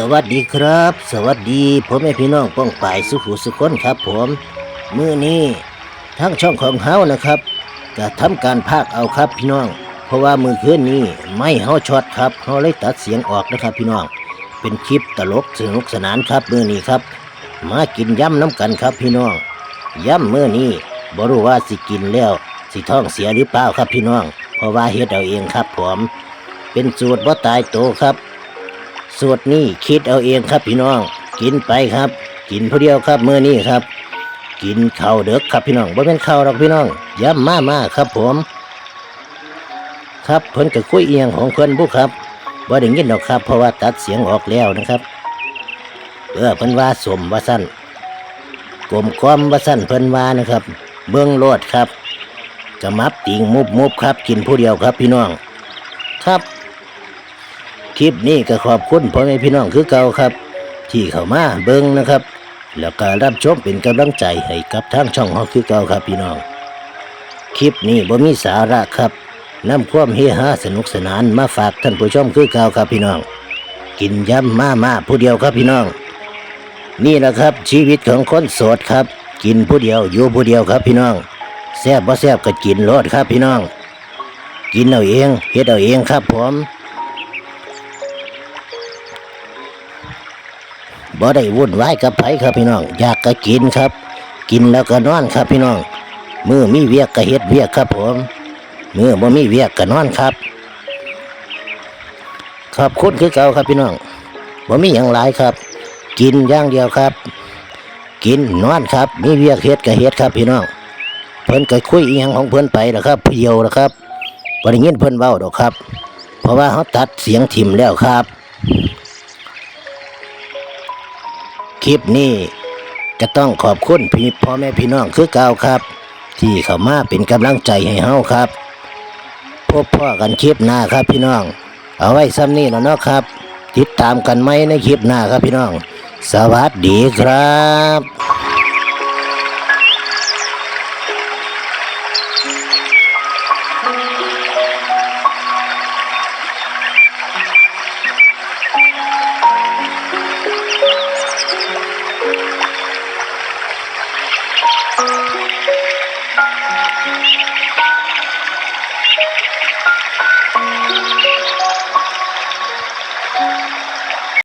สวัสดีครับ สวัสดีพ่อแม่พี่น้องป้องป่ายสุขุสุคนครับ ผมมื้อนี้ทั้งช่องของเฮานะครับก็ทำการพากเอาครับพี่น้อง เพราะว่ามือคืนนี้ไม่เฮาช็อตครับเฮาเลยตัดเสียงออกนะครับ พี่น้อง เป็นคลิปตลกสนุกสนานครับมื้อนี้ครับ มากินย่ำน้ำกันครับพี่น้องย่ำมื้อนี้บ่รู้ว่าสิกินแล้วสิท้องเสียหรือเปล่าครับพี่น้อง เพราะว่าเฮ็ดเอาเองครับ ผม เป็นสูตรบ่ตายโตครับ สูตรนี้คิดเอาเองครับพี่น้อง กินไปครับ กินผู้เดียวครับเมื้อนี้ครับ กินข้าวเด็กครับพี่น้องบ่เป็นข้าวหรอกพี่น้องย้ำมามาครับผม ครับเพิ่นก็คุยเอียงของเพิ่นบุครับบ่ได้ยินดอกครับ เพราะว่าตัดเสียงออกแล้วนะครับ เออเพิ่นว่าสมว่าสั้นกลมกลอมว่าสั้นเพิ่นว่านะครับ เบื้องโลดครับกระมับติงมุบมุบครับ กินผู้เดียวครับพี่น้อง ครับ คลิปนี้ก็ขอบคุณพ่อแม่พี่น้องคือเก่าครับ ที่เข้ามาเบิ่งนะครับ แล้วก็รับชมเป็นกำลังใจให้กับทางช่องเฮาคือเก่าครับพี่น้อง คลิปนี้บ่มีสาระครับนำความเฮฮาสนุกสนานมาฝากท่านผู้ชมคือเก่าครับพี่น้อง กินยำมามาผู้เดียวครับพี่น้อง นี่แหละครับชีวิตของคนโสดครับ กินผู้เดียวอยู่ผู้เดียวครับพี่น้องแซ่บบ่แซ่บก็กินรสครับพี่น้อง กินเอาเองเฮ็ดเอาเองครับผม บ่ได้วุ่นวายกับไผครับพี่น้อง อยากก็กินครับ กินแล้วก็นอนครับพี่น้องมือมีเวียกก็เฮ็ดเวียกครับผมมือบ่มีเวียกก็นอนครับ ขอบคุณคือเก่าครับพี่น้องบ่มีหยังหลายครับ กินอย่างเดียวครับ กินนอนครับ มีเวียกเฮ็ดก็เฮ็ดครับพี่น้องเพิ่นก็คุยอีหยังของเพิ่นไปแล้วครับเพียวแล้วครับบ่ได้ยินเพิ่นเว้าดอกครับ เพราะว่าเขาตัดเสียงถิ่มแล้วครับ คลิปนี้ก็ต้องขอบคุณพี่พ่อแม่พี่น้องคือเก่าครับ ที่เข้ามาเป็นกำลังใจให้เฮาครับ พบพ่อกันคลิปหน้าครับพี่น้อง เอาไว้ซ้ำนี้แล้วเนาะครับ ติดตามกันไหมในคลิปหน้าครับพี่น้อง สวัสดีครับ Thank you.